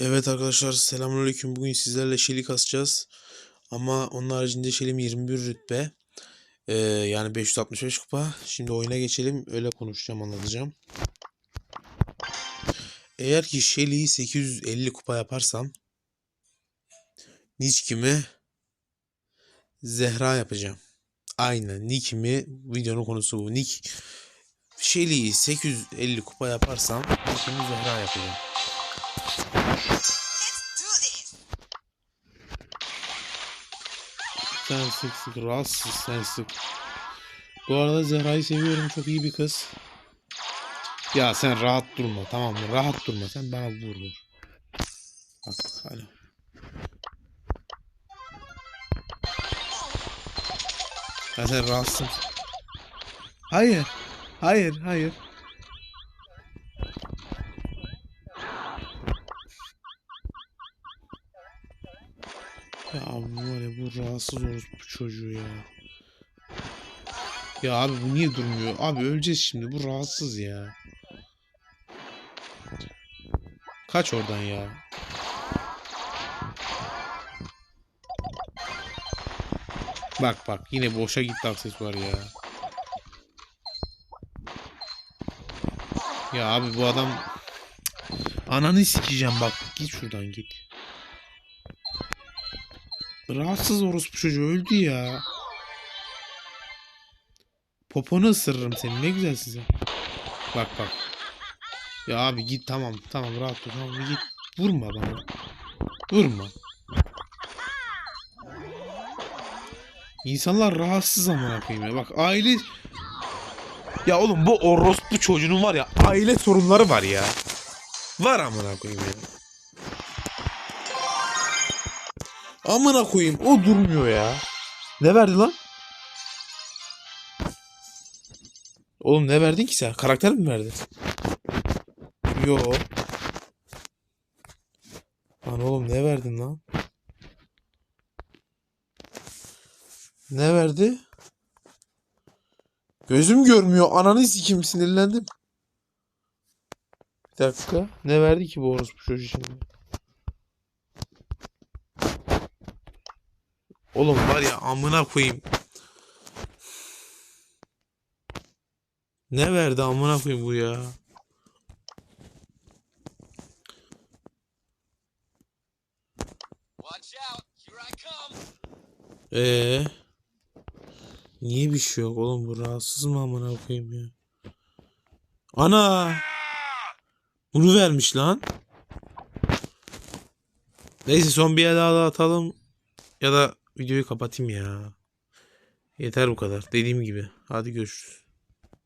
Evet arkadaşlar selamünaleyküm. Bugün sizlerle Shelly kasacağız. Ama onun haricinde Shelly'm 21 rütbe. Ee, yani 565 kupa. Şimdi oyuna geçelim. Öyle konuşacağım anlatacağım. Eğer ki Shelly'yi 850 kupa yaparsam Nick'imi Zehra yapacağım. Aynen Nick'imi videonun konusu bu. Nick Shelly'yi 850 kupa yaparsam Nick'imi Zehra yapacağım. Sen sık sık rahatsız sen sık. Bu arada Zehra'yı seviyorum çok iyi bir kız. Ya sen rahat durma tamam mı? Rahat durma sen bana vur vur. Bak hala. Ya sen rahatsın. Hayır. Hayır hayır. Ya abi var ya bu rahatsız orospu çocuğu ya. Ya abi bu niye durmuyor? Abi öleceğiz şimdi. Bu rahatsız ya. Kaç oradan ya. Bak bak yine boşa gitti aksesuar ya. Ya abi bu adam Ananı sikeceğim bak. Git şuradan git. Rahatsız orospu çocuğu öldü ya. Poponu ısırırım seni. Ne güzel size. Bak bak. Ya abi git tamam. Tamam rahat ol. Tamam git. Vurma bana. Vurma. İnsanlar rahatsız amına koyayım ya. Bak aile ya oğlum bu orospu çocuğunun var ya aile sorunları var ya. Var amına koyayım ya. Amına koyayım o durmuyor ya. Ne verdi lan? Oğlum ne verdin ki sen? Karakter mi verdin? Yo. Lan oğlum ne verdin lan? Ne verdi? Gözüm görmüyor. Ananı sikim sinirlendim. Bir dakika. Ne verdi ki bu orospu çocuğu şimdi? Oğlum var ya amına koyayım. Ne verdi amına koyayım bu ya? Ee, niye bir şey yok oğlum bu rahatsız mı amına koyayım ya? Ana! Bunu vermiş lan. Neyse son bir el daha atalım. Ya da videoyu kapatayım ya. Yeter bu kadar. Dediğim gibi. Hadi görüşürüz.